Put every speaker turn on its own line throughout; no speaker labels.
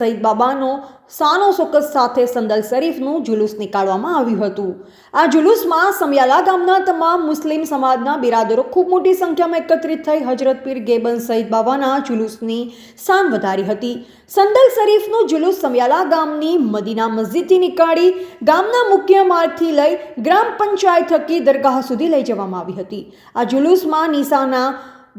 સઈદ બાબાનો સાનો સોકસ સાથે સંદલ શરીફનું જુલુસ નીકાળવામાં આવ્યું હતું. આ જુલુસમાં સમિયાલા ગામના તમામ મુસ્લિમ સમાજના બિરાદરો ખૂબ મોટી સંખ્યામાં એકત્રિત થઈ હજરત પીર ગેબન સઈદ બાબાના જુલુસની શાન વધારી હતી. સંદલ શરીફનું જુલુસ સમિયાલા ગામની મદીના મસ્જિદથી નીકાળી ગામના મુખ્ય માર્ગથી લઈ ગ્રામ પંચાયત થકી દરગાહ સુધી લઈ જવામાં આવી હતી. આ જુલુસમાં નિશાના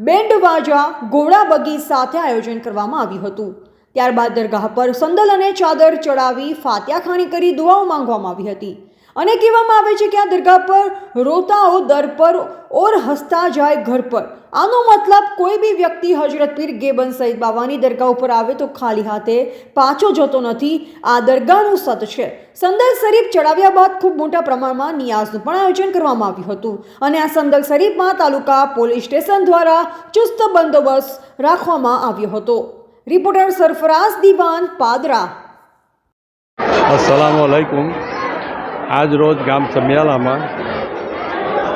બેન્ડ વાજા ઘોડા બગી સાથે આયોજન કરવામાં આવ્યું હતું. ત્યારબાદ દરગાહ પર સંદલ અને ચાદર ચડાવી ફાત્યાખાની કરી દુઆઓ માંગવામાં આવી હતી. અને કહેવામાં આવે છે કે આ દરગાહ પર રોતાઓ દર પર ઓર હસતા જાય ઘર પર. આનો મતલબ કોઈ બી વ્યક્તિ હજરત પીર ગેબન સઈદ બાવાની દરગાહ ઉપર આવે તો ખાલી હાથે પાછો જતો નથી. આ દરગાહનું સત છે. સંદલ શરીફ ચડાવ્યા બાદ ખૂબ મોટા પ્રમાણમાં નિયાઝનું પણ આયોજન કરવામાં આવ્યું હતું. અને આ સંદલ શરીફમાં તાલુકા પોલીસ સ્ટેશન દ્વારા ચુસ્ત બંદોબસ્ત રાખવામાં આવ્યો હતો. રિપોર્ટર સરફરાઝ દિવાન પાદરા.
અસલામ આજ રોજ ગામ સમિયાલામાં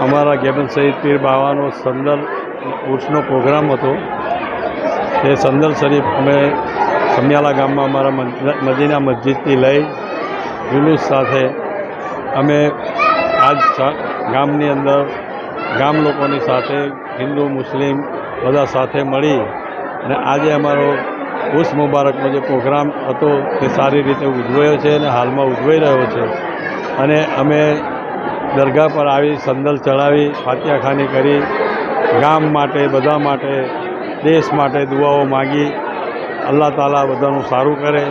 અમારા ગેબન સહિત પીર બાવાનો સંદર ઉર્સનો પ્રોગ્રામ હતો. તે સંદર શરીફ અમે સમિયાલા ગામમાં અમારા નદીના મસ્જિદથી લઈ જુલુસ સાથે અમે આજ ગામની અંદર ગામ લોકોની સાથે હિન્દુ, મુસ્લિમ બધા સાથે મળી અને આજે અમારો ઉર્સ મુબારકનો જે પ્રોગ્રામ હતો તે સારી રીતે ઉજવાયો છે અને હાલમાં ઉજવાઈ રહ્યો છે. અને અમે દરગાહ પર આવી સંદલ ચડાવી, ફાતિયાખાની કરી, ગામ માટે, બધા માટે, દેશ માટે દુઆઓ માગી. અલ્લાહ તાલા બધાનું સારું કરે.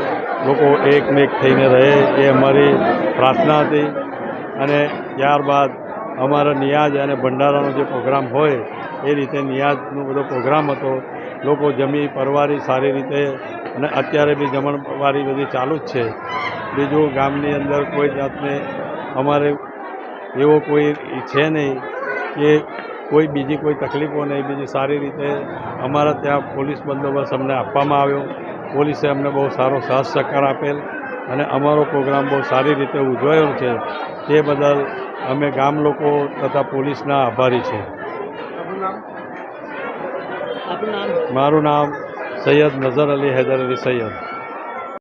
લોકો એકમેક થઈને રહે, એ અમારી પ્રાર્થના હતી. અને ત્યારબાદ અમારા નિયાજ અને ભંડારાનો જે પ્રોગ્રામ હોય, એ રીતે નિયાજનો બધો પ્રોગ્રામ હતો. લોકો જમી, પરવારી સારી રીતે અને અત્યારે બી જમણવારી બધી ચાલુ જ છે. બીજું ગામની અંદર કોઈ જાતને અમારે એવો કોઈ છે નહીં કે કોઈ બીજી કોઈ તકલીફો નહીં, બીજી સારી રીતે અમારા ત્યાં પોલીસ બંદોબસ્ત અમને આપવામાં આવ્યો. પોલીસે અમને બહુ સારો સાથ સહકાર આપેલ અને અમારો પ્રોગ્રામ બહુ સારી રીતે ઉજવાયો છે. તે બદલ અમે ગામ લોકો તથા પોલીસના આભારી છે. મારું નામ સૈયદ નઝર અલી હૈદર અલી સૈયદ.